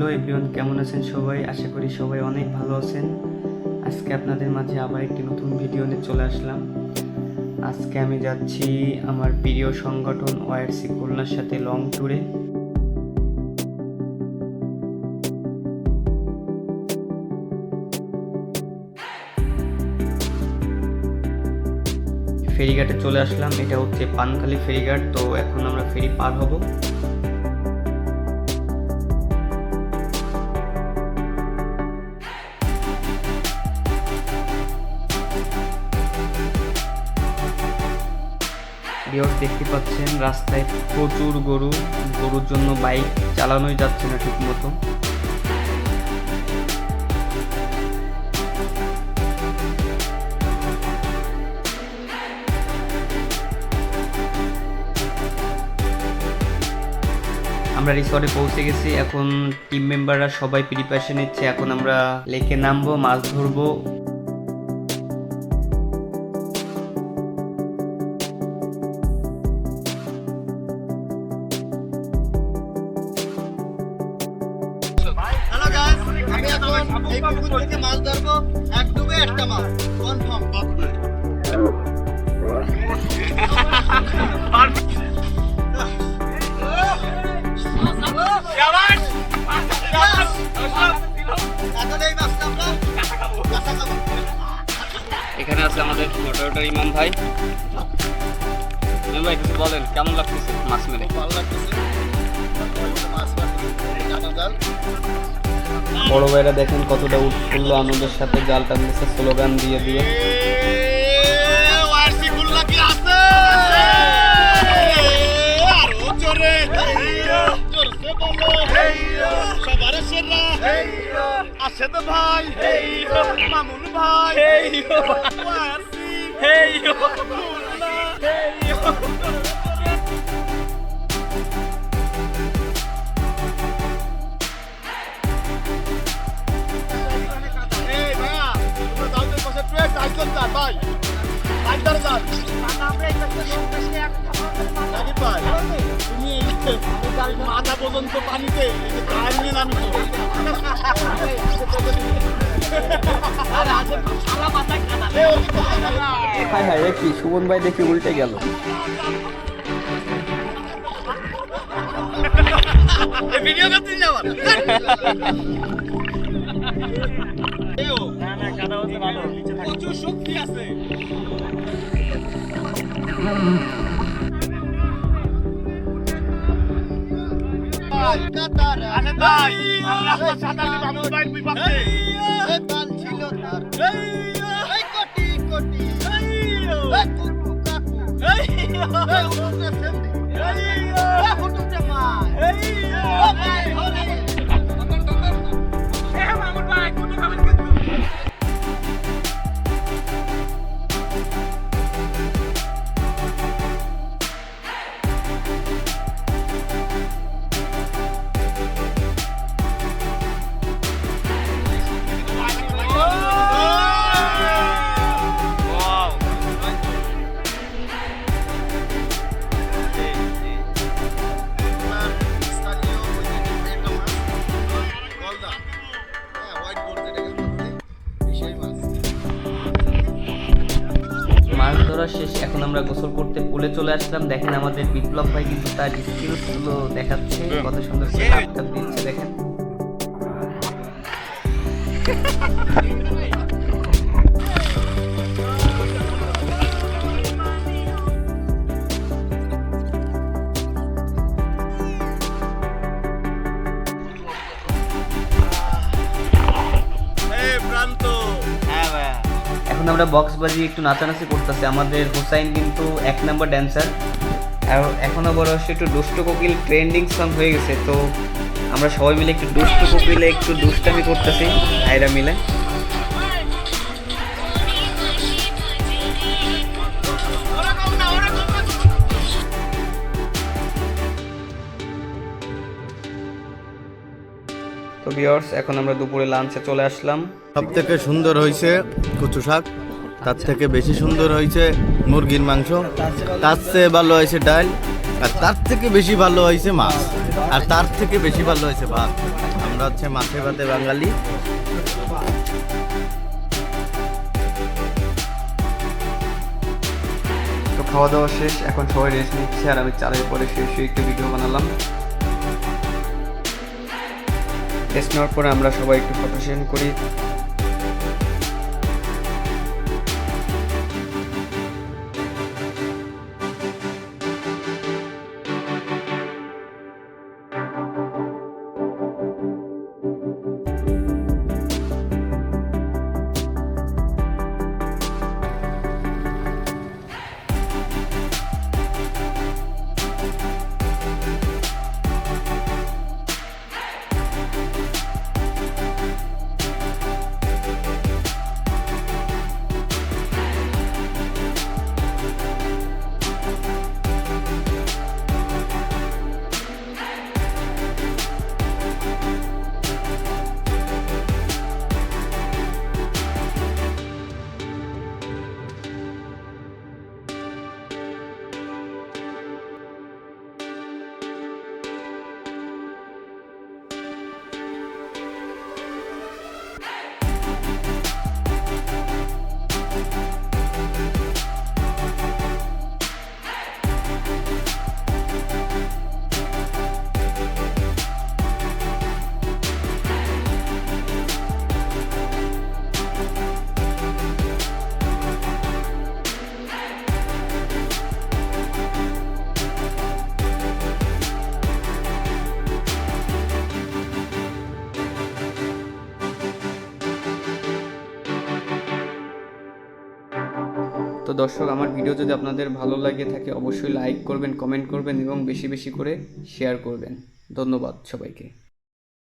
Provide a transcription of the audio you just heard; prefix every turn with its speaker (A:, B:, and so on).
A: Hello everyone, কেমন আছেন সবাই? আশা করি সবাই অনেক ভালো আছেন। আজকে আপনাদের মাঝে আবার একটি নতুন ভিডিও নিয়ে চলে আসলাম। আজকে আমি যাচ্ছি আমার প্রিয় সংগঠন ওয়াইআরসি খুলনার সাথে লং ট্যুরে ফেরিঘাটে চলে আসলাম। এটা হচ্ছে পানখালি ফেরিঘাট, তো এখন আমরা ফেরি পার হব। বিয়স দেখতে পাচ্ছেন, রাস্তায় প্রচুর গরু, গরুর জন্য বাইক চালানোই যাচ্ছে না ঠিক মতো আমরা রিসর্টে পৌঁছে গেছি, এখন টিম মেম্বাররা সবাই প্রিপারেশন নিচ্ছে, এখন আমরা লেকে নামবো, মাছ ধরবো।
B: এই পুকুর থেকে মাছ ধরবো এক ডুবে একটা মাছ। কনফার্ম এখন
A: আছে আমাদের মোটরটা ইমাম ভাই। ইমাম ভাই কিছু বলেন কেমন লাগতেছে মাছ মেরে
B: ভালো লাগতেছে। মাছ জাল
A: বড় ভাইরা দেখেন কতটা উৎফুল্ল আনন্দের সাথে জাল টানতেছে স্লোগান দিয়ে দিয়ে।
B: ওয়ারসি গুল্লা আরও জোরে জোরসে বলো আছে তো ভাই। মামুন ভাই। ওয়ারসি এই তুমি মাথা পর্যন্ত পানিতে কার নিয়ে নামিছো
A: কি? সুমন ভাই দেখি উল্টে গেল।
B: প্রচুর শক্তি আছে। আসেন ভাই আমরা সাতাশি মামুন ভাই বিপক্ষে
A: ধরা শেষ। এখন আমরা গোসল করতে পুলে চলে আসলাম। দেখেন আমাদের বিপ্লব ভাই কিন্তু তার স্কিলসগুলো দেখাচ্ছে কত সুন্দর করে টাপ দিচ্ছে দেখেন। আমরা বক্স বাজি একটু নাচানাচি করতেছি। আমাদের হুসাইন কিন্তু এক নম্বর ড্যান্সার আর এখনও বড় হচ্ছে একটু দুষ্ট কোকিল ট্রেন্ডিং সং হয়ে গেছে, তো আমরা সবাই মিলে একটু দুষ্ট কোকিলে একটু দুষ্টামি করতেছি আয়রা মিলে। তো ভিউয়ার্স এখন আমরা দুপুরে লাঞ্চে চলে আসলাম।
C: সব থেকে সুন্দর হয়েছে কচু শাক। তার থেকে বেশি সুন্দর হয়েছে মুরগির মাংস। তার চেয়ে ভালো হয়েছে ডাল, আর তার থেকে বেশি ভালো হয়েছে মাছ। আর তার থেকে বেশি ভালো হয়েছে ভাত। আমরা হচ্ছে মাছে ভাতে বাঙালি।
A: তো খাওয়া দাওয়া শেষ, এখন সবাই রেস্ট নিচ্ছে, আর আমি চালের পরে শেষ হয়ে একটু ভিডিও বানালাম। রেস্ট নেওয়ার পরে আমরা সবাই একটু ফটো করি। তো দর্শক, আমার ভিডিও যদি আপনাদের ভালো লাগে থাকে, অবশ্যই লাইক করবেন কমেন্ট করবেন এবং বেশি বেশি করে শেয়ার করবেন। ধন্যবাদ সবাইকে।